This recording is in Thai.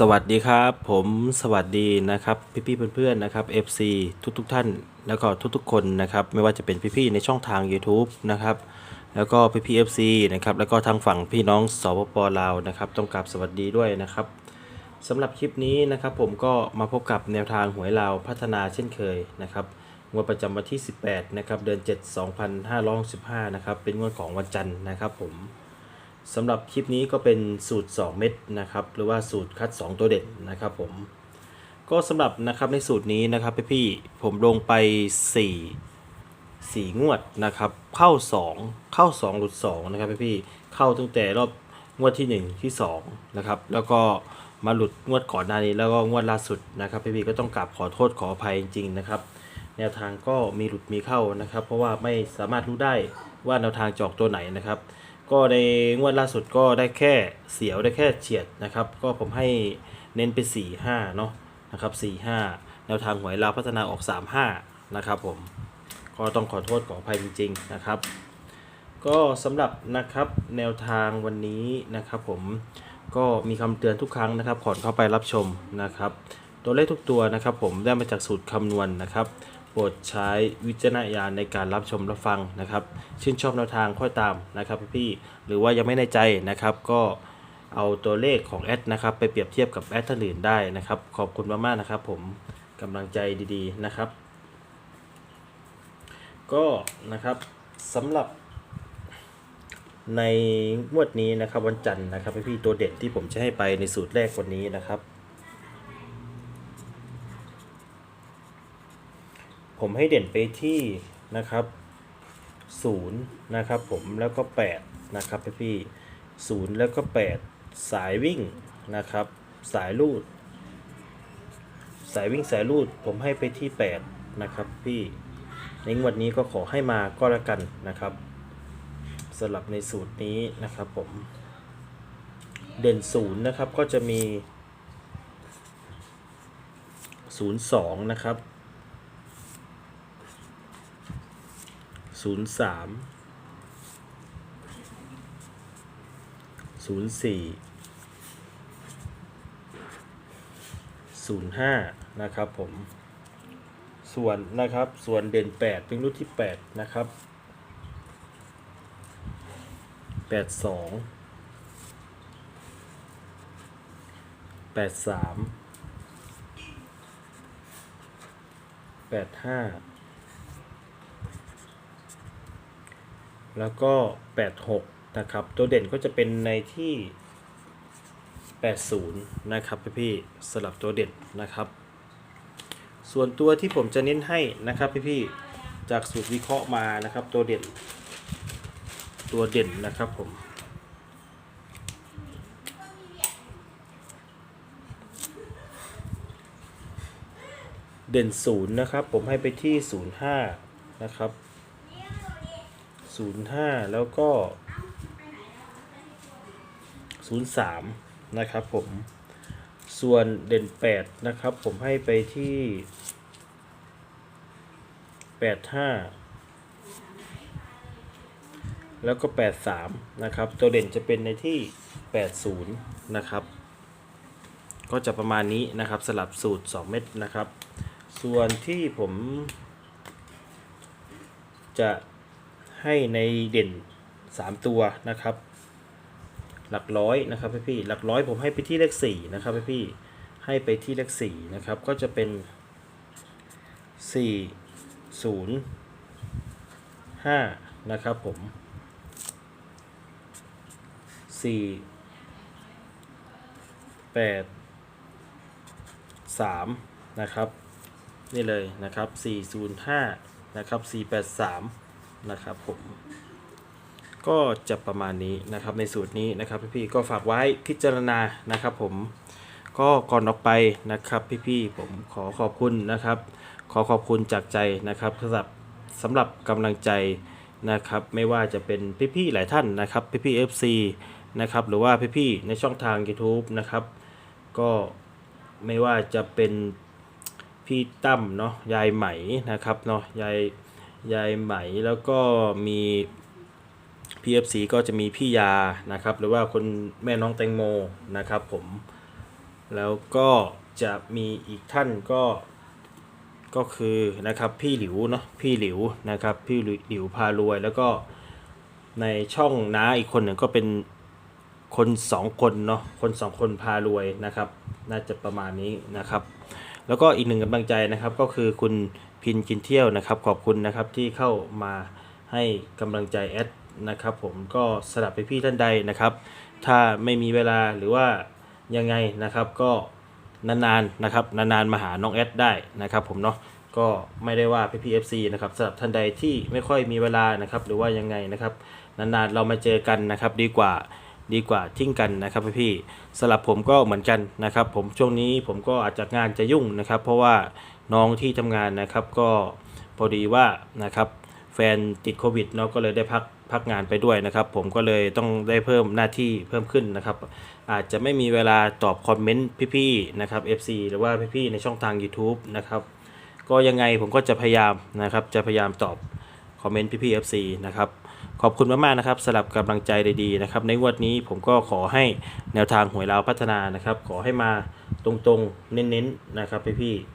สวัสดีครับ ผมสวัสดีนะครับ พี่ๆเพื่อนๆนะครับ FC ทุกๆท่าน แล้วก็ทุกๆ คนนะครับ ไม่ว่าจะเป็นพี่ๆในช่องทาง YouTube นะครับ แล้วก็พี่ๆ FC นะครับแล้วก็ทางฝั่งพี่น้องสปปลาวนะครับ ต้องกราบสวัสดีด้วยนะครับสำหรับคลิปนี้นะครับ ผมก็มาพบกับแนวทางหวยลาวพัฒนาเช่นเคยนะครับงวดประจำวันที่ 18 นะครับ เดือน 7 2565 นะครับ เป็นงวดของวันจันทร์นะครับผม สำหรับคลิปนี้ก็เป็นสูตร 2 เม็ดนะครับ หรือว่าสูตรคัด 2 ตัวเด่นนะครับผม ก็สำหรับนะครับในสูตรนี้นะครับพี่ๆผมลงไป 4 4 งวดนะครับ เข้า 2 เข้า 2 หลุด 2 นะครับพี่ๆเข้าตั้งแต่รอบงวดที่ 1 ที่ 2 นะครับ แล้วก็มาหลุดงวดก่อนหน้านี้แล้วก็งวดล่าสุดนะครับพี่ๆก็ต้องกราบขอโทษขออภัยจริงๆนะครับ แนวทางก็มีหลุดมีเข้านะครับ เพราะว่าไม่สามารถรู้ได้ว่าแนวทางจอกตัวไหนนะครับ ก็ในงวดล่าสุดก็ได้แค่เสียวได้แค่เฉียดนะครับ ก็ผมให้เน้นไป 4 5 เนาะนะครับ 4 5 แนวทางหวยลาวพัฒนาออก 3 5 นะครับผม ก็ต้องขอโทษขออภัยจริง ๆ นะครับ ก็สำหรับนะครับแนวทางวันนี้นะครับผมก็มีคำเตือนทุกครั้งนะครับก่อนเข้าไปรับชมนะครับ ตัวเลขทุกตัวนะครับ ผมได้มาจากสูตรคำนวณนะครับ โปรดใช้วิจารณญาณในการรับชมรับฟังนะครับ ชื่นชอบแนวทางค่อยตามนะครับพี่ๆหรือว่ายังไม่ในใจนะครับก็เอาตัวเลขของแอดนะครับไปเปรียบเทียบกับแอดท่านอื่นได้นะครับ ขอบคุณมากๆนะครับ ผมกำลังใจดีๆนะครับ ก็นะครับสำหรับในงวดนี้นะครับวันจันทร์นะครับพี่ๆตัวเด็ดที่ผมจะให้ไปในสูตรแรกวันนี้นะครับ ผมให้เด่นไปที่นะครับศูนย์นะครับผมแล้วก็ 8 นะครับพี่ๆศูนย์แล้วก็ 8 สายวิ่งนะครับ สายลูด สายวิ่งสายลูดผมให้ไปที่ 8 นะครับพี่ในวดนี้ก็ขอให้มาก็แล้วกันนะครับสำหรับในสูตรนี้นะครับผม เด่นศูนย์นะครับก็จะมี 02 นะครับ ศูนย์สามศูนย์สี่ศูนย์ห้านะครับผม ส่วนนะครับ ส่วนเด่นแปดเป็นรุ่นที่แปดนะครับแปดสองแปดสามแปดห้า แล้วก็ 86 นะครับ ตัวเด่นก็จะเป็นในที่ 80 นะครับพี่ๆสลับตัวเด่นนะครับ ส่วนตัวที่ผมจะเน้นให้นะครับพี่ๆจากสูตรวิเคราะห์มานะครับตัวเด่น ตัวเด่นนะครับผมเด่นศูนย์นะครับ ผมให้ไปที่ 05 นะครับ 05แล้วก็03นะครับผมส่วนเด่น8นะครับผมให้ไปที่85แล้วก็83นะครับ ตัวเด่นจะเป็นในที่80นะครับ ก็จะประมาณนี้นะครับสลับสูตร2เม็ดนะครับ ส่วนที่ผมจะ ให้ในเด่น 3 ตัวนะครับ หลักร้อยนะครับพี่พี่หลักร้อยผมให้ไปที่เลข4นะครับพี่พี่ให้ไปที่เลข4นะครับก็จะเป็น 4 0 5 นะครับผม 4 8 3 นะครับ นี่เลยนะครับ 405 นะครับ 483 นะครับผมก็จะประมาณนี้นะครับในสูตรนี้นะครับพี่ๆก็ฝากไว้พิจารณานะครับผมก็ก่อนออกไปนะครับพี่ๆผมขอขอบคุณนะครับ ขอขอบคุณจากใจนะครับสำหรับสำหรับกำลังใจนะครับ ไม่ว่าจะเป็นพี่ๆหลายท่านนะครับพี่ๆ FC นะครับหรือว่าพี่ๆในช่องทาง YouTube นะครับ ก็ไม่ว่าจะเป็นพี่ตั้มเนาะยายไหมนะครับเนาะยาย ยายไหมแล้วก็มี PFC ก็จะมีพี่ยานะครับ หรือว่าคนแม่น้องแตงโมนะครับผมแล้วก็จะมีอีกท่านก็ก็คือนะครับพี่หลิวเนาะพี่หลิวนะครับพี่หลิวพารวยแล้วก็ในช่องน้าอีกคนหนึ่งก็เป็นคนสองคนเนาะคนสองคนพารวยนะครับ น่าจะประมาณนี้นะครับ แล้วก็อีกหนึ่งกำลังใจนะครับก็คือคุณ พินกินเที่ยวนะครับ ขอบคุณนะครับที่เข้ามาให้กำลังใจแอดนะครับผมก็สลับไปพี่ท่านใดนะครับ ถ้าไม่มีเวลาหรือว่ายังไงนะครับก็นานๆนะครับนานๆมาหาน้องแอดได้นะครับผมเนาะก็ไม่ได้ว่าพี่พีเอฟซีนะครับสำหรับท่านใดที่ไม่ค่อยมีเวลานะครับ หรือว่ายังไงนะครับ นานๆเรามาเจอกันนะครับ ดีกว่าดีกว่าทิ้งกันนะครับพี่ๆสำหรับผมก็เหมือนกันนะครับ ผมช่วงนี้ผมก็อาจจะงานจะยุ่งนะครับ เพราะว่า น้องที่ทำงานนะครับก็พอดีว่านะครับแฟนติดโควิดเนาะก็เลยได้พักพักงานไปด้วยนะครับ ผมก็เลยต้องได้เพิ่มหน้าที่เพิ่มขึ้นนะครับ อาจจะไม่มีเวลาตอบคอมเมนต์พี่ๆนะครับ FC หรือว่าพี่ๆในช่องทาง YouTube นะครับ ก็ยังไงผมก็จะพยายามนะครับ จะพยายามตอบคอมเมนต์พี่ๆ FC นะครับ ขอบคุณมากๆนะครับสำหรับกำลังใจดีๆนะครับ ในวดนี้ผมก็ขอให้แนวทางหวยลาวพัฒนานะครับ ขอให้มาตรงๆ เน้นๆนะครับพี่ๆ